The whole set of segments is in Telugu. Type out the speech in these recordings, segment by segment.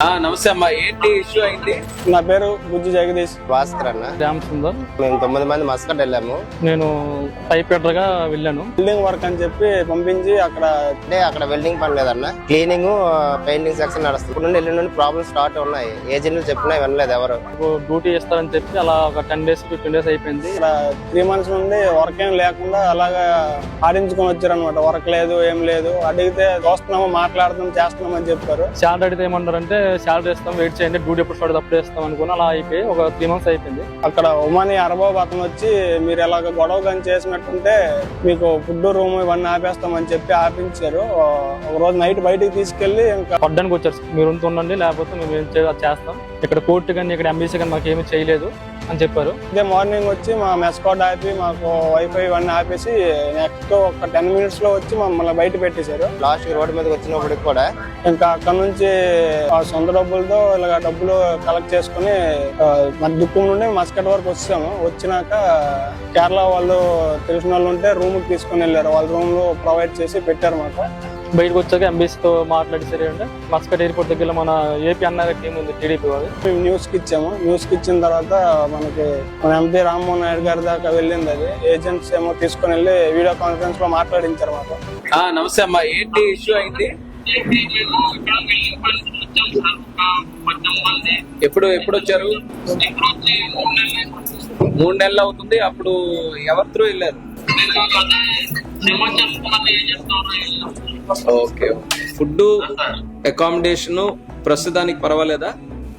Uh, నమస్తే అమ్మా ఏంటి ఇష్యూ అయింది? నా పేరు బుజ్జి జగదీష్. భాస్కర్ అన్న. శ్యామ్ సుందర్. మేము తొమ్మిది మంది మస్కట్ వెళ్ళాము. నేను టైపేటర్గా వెళ్ళాను. బిల్డింగ్ వర్క్ అని చెప్పి పంపించి అక్కడ అంటే అక్కడ వెల్డింగ్ పని లేదన్న క్లీనింగ్ పెయింటింగ్ సెక్షన్ నడుస్తుంది. ఇప్పుడు నుండి వెళ్ళిన నుండి ప్రాబ్లమ్స్ స్టార్ట్ ఉన్నాయి. ఏజెంట్లు చెప్పినా వినలేదు ఎవరు. డ్యూటీ ఇస్తారని చెప్పి అలా ఒక టెన్ డేస్ ఫిఫ్టీన్ డేస్ అయిపోయింది. ఇక్కడ త్రీ మంత్స్ నుండి వర్క్ ఏం లేకుండా అలాగా ఆడించుకొని వచ్చారు అనమాట వర్క్ లేదు ఏం లేదు. అడిగితే చూస్తున్నాము మాట్లాడుతున్నాం చేస్తున్నాం అని చెప్పారు. శాలరీ అడిగితే ఏమన్నారంటే శాలరీ ఇస్తాం వెయిట్ చేయండి డ్యూటీ ఎప్పుడు స్టార్ట్ అప్పుడే ఇస్తాం అనుకుని అలా అయిపోయి ఒక త్రీ మంత్స్ అయిపోయింది. అక్కడ ఉమాని అరబాబు అతను వచ్చి మీరు ఇలాగ గొడవ కానీ చేసినట్టుంటే మీకు ఫుడ్ రూమ్ ఇవన్నీ ఆపేస్తామని చెప్పి ఆపించారు. ఒక రోజు నైట్ బయటికి తీసుకెళ్ళి ఇంకా పడ్డానికి వచ్చారు. మీరు ఉండండి లేకపోతే మేము ఏం చేస్తాం. ఇక్కడ కోర్టు కానీ ఇక్కడ ఎంబీసీ కానీ మాకు ఏమీ చేయలేదు. అని చెప్పారు. ఇదే మార్నింగ్ వచ్చి మా మెస్ కోడ్ ఆపి మాకు వైఫై ఇవన్నీ ఆపేసి నెక్స్ట్ ఒక టెన్ మినిట్స్లో వచ్చి మమ్మల్ని బయట పెట్టేశారు. లాస్ట్ రోడ్డు మీదకి వచ్చినప్పటికి కూడా ఇంకా అక్కడ నుంచి ఆ సొంత డబ్బులతో ఇలాగ డబ్బులు కలెక్ట్ చేసుకుని మన దుక్కు నుండి మస్కట్ వరకు వచ్చాము. వచ్చినాక కేరళ వాళ్ళు తెలిసిన వాళ్ళు ఉంటే రూమ్ తీసుకుని వెళ్ళారు. వాళ్ళ రూమ్లో ప్రొవైడ్ చేసి పెట్టారు మాకు. బయటకు వచ్చాక ఎంబీసీతో మాట్లాడి సరే అంటే మస్కట్ ఎయిర్పోర్ట్ దగ్గర మన ఏపీ అన్న టీం ఉంది టీడీపీ వాళ్ళు మేము న్యూస్కి ఇచ్చాము. న్యూస్కి ఇచ్చిన తర్వాత మనకి మన ఎంపీ రామ్మోహన్ నాయుడు గారి దాకా వెళ్ళింది అది. ఏజెంట్స్ ఏమో తీసుకుని వెళ్ళి వీడియో కాన్ఫరెన్స్లో మాట్లాడించారు మాకు. ఆ, నమస్తే అమ్మా. ఏంటి ఇష్యూ అయింది? ఎప్పుడు ఎప్పుడు వచ్చారు? మూడు నెలలు అవుతుంది. అప్పుడు ఎవరి త్రూ వెళ్ళారు? ఓకే ఫుడ్ అకామిడేషన్ ప్రస్తుతానికి పర్వాలేదా?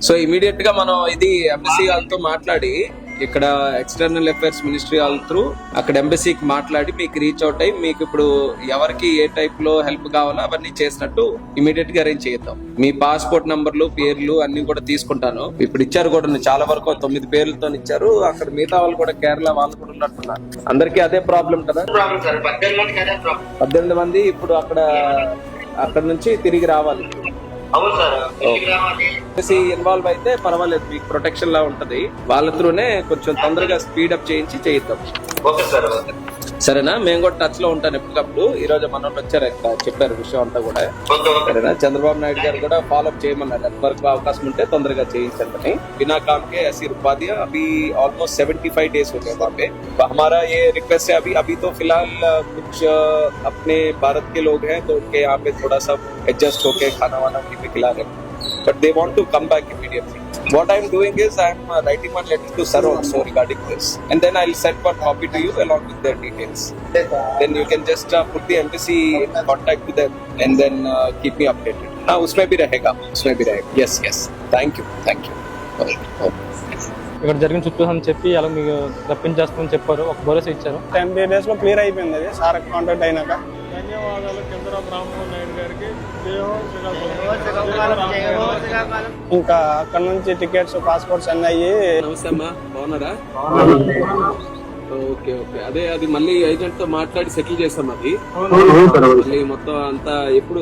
సో ఇమీడియట్గా మనం ఇది ఎంబసీ వాళ్ళతో మాట్లాడి ఇక్కడ ఎక్స్టర్నల్ అఫైర్స్ మినిస్ట్రీ వాళ్ళ త్రూ అక్కడ ఎంబసీకి మాట్లాడి మీకు రీచ్ అవుట్ అయ్యి మీకు ఇప్పుడు ఎవరికి ఏ టైప్లో హెల్ప్ కావాలో అవన్నీ చేసినట్టు ఇమీడియట్గా అరేంజ్ చేద్దాం మీ పాస్పోర్ట్ నంబర్లు పేర్లు అన్ని కూడా తీసుకుంటాను. ఇప్పుడు ఇచ్చారు కూడా చాలా వరకు తొమ్మిది పేర్లతో ఇచ్చారు. అక్కడ మిగతా వాళ్ళు కూడా కేరళ వాళ్ళు కూడా ఉన్నట్టున్నారు. అందరికీ అదే ప్రాబ్లం కదా? పద్దెనిమిది మంది ఇప్పుడు అక్కడ అక్కడ నుంచి తిరిగి రావాలి. ఇన్వాల్వ్ అయితే పర్వాలేదు మీకు ప్రొటెక్షన్ లా ఉంటది. వాళ్ళ త్రూనే కొంచెం తొందరగా స్పీడ్ అప్ చేయించి చేయిద్దాం. సరేనా మేము కూడా టచ్ లో ఉంటాను ఎప్పటికప్పుడు ఈ రోజు మన వాళ్ళు వచ్చారు ఇక్కడ చెప్పారు విషయం అంతా కూడా సరేనా చంద్రబాబు నాయుడు గారు కూడా ఫాలో అప్ చేయమన్నారు ఎంతవరకు అవకాశం ఉంటే తొందరగా చేయించండి बिना काम के ऐसी रुकवा दिया अभी ऑलमोस्ट सेवेंटी फाइव डेज हो गए वहाँ पे तो हमारा ये रिक्वेस्ट है अभी अभी तो फिलहाल अ, कुछ अ, अपने भारत के लोग हैं तो उनके यहाँ पे थोड़ा सा एडजस्ट होके खाना वाना उन्हीं पे खिला रहे But they want to come back immediately what i'm doing is i'm uh, writing one letter to sir also regarding this and then i'll send one copy to you along with their details then you can just uh, put the embassy in contact with them and then uh, keep me updated हाँ उसमें भी रहेगा उसमें भी रहेगा yes yes thank you thank you okay. okay. ఇక్కడ జరిగిన చుట్టూ అని చెప్పి అలా మీకు రప్పించేస్తామని చెప్పారు. ఒక భరోసా ఇచ్చారు. టెన్ డేస్లో క్లియర్ అయిపోయింది అది. సార్ కాంటాక్ట్ అయినాక. ధన్యవాదాలు చంద్రబాబు రామ్మోహన్ నాయుడు గారికి. ఇంకా అక్కడ నుంచి టికెట్స్ పాస్పోర్ట్స్ అన్ని అయ్యి నమస్తే అమ్మా. బాగున్నారా? Okay okay. అదే అది మళ్ళీ ఏజెంట్తో మాట్లాడి సెటిల్ చేస్తాం అది. మళ్ళీ మొత్తం అంతా ఎప్పుడు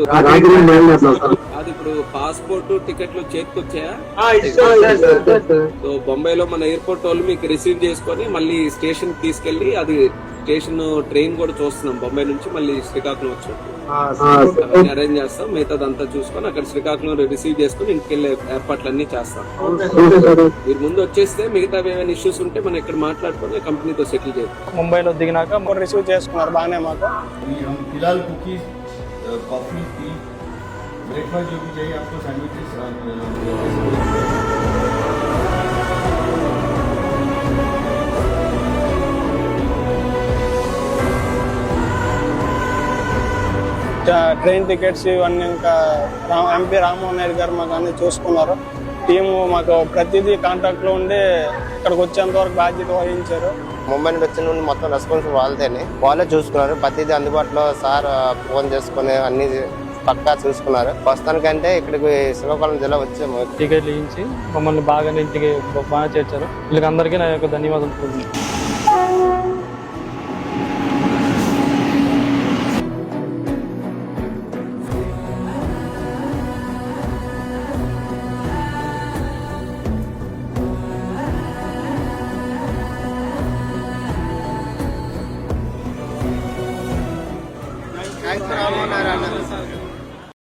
ఇప్పుడు పాస్పోర్ట్ టికెట్లు చేతికొచ్చాయా? సో బొంబాయిలో మన ఎయిర్పోర్ట్ వాళ్ళు మీకు రిసీవ్ చేసుకొని మళ్ళీ స్టేషన్ తీసుకెళ్ళి అది స్టేషన్ ట్రైన్ కూడా చూస్తున్నాం. బొంబాయి నుంచి మళ్ళీ శ్రీకాకుళం వచ్చాం అరేంజ్ చేస్తాం. మిగతాదంతా చూసుకొని అక్కడ శ్రీకాకుళం రిసీవ్ చేసుకుని ఇంటికి వెళ్ళే ఏర్పాట్లన్నీ చేస్తాం. మీరు ముందు వచ్చేస్తే మిగతా ఏమైనా ఇష్యూస్ ఉంటే మనం ఇక్కడ మాట్లాడుకొని కంపెనీతో సెటిల్ చేస్తాం ముంబైలో దిగినాక రిసీవ్ చేసుకున్నారు. బాగానే మాకు. ब्रेकफास्ट जो भी चाहिए आपको सैंडविचेस ట్రైన్ టికెట్స్ ఇవన్నీ ఇంకా రా- ఎంపీ రామ్మోహన్ నాయుడు గారు మాకు అన్ని చూసుకున్నారు టీము మాకు ప్రతిదీ కాంటాక్ట్ లో ఉండి ఇక్కడికి వచ్చేంత వరకు బాధ్యత వహించారు ముంబై నుండి వచ్చిన నుండి మొత్తం రెస్పాన్స్ వాళ్ళదేనే వాళ్ళే చూసుకున్నారు ప్రతిదీ అందుబాటులో సార్ ఫోన్ చేసుకుని అన్ని పక్కా చూసుకున్నారు. ప్రస్తుతానికంటే ఇక్కడికి శ్రీకాకుళం జిల్లా వచ్చాము టికెట్లు ఇచ్చి మమ్మల్ని బాగా ఇంటికి బాగా చేర్చారు. వీళ్ళకి అందరికీ నా యొక్క ధన్యవాదాలు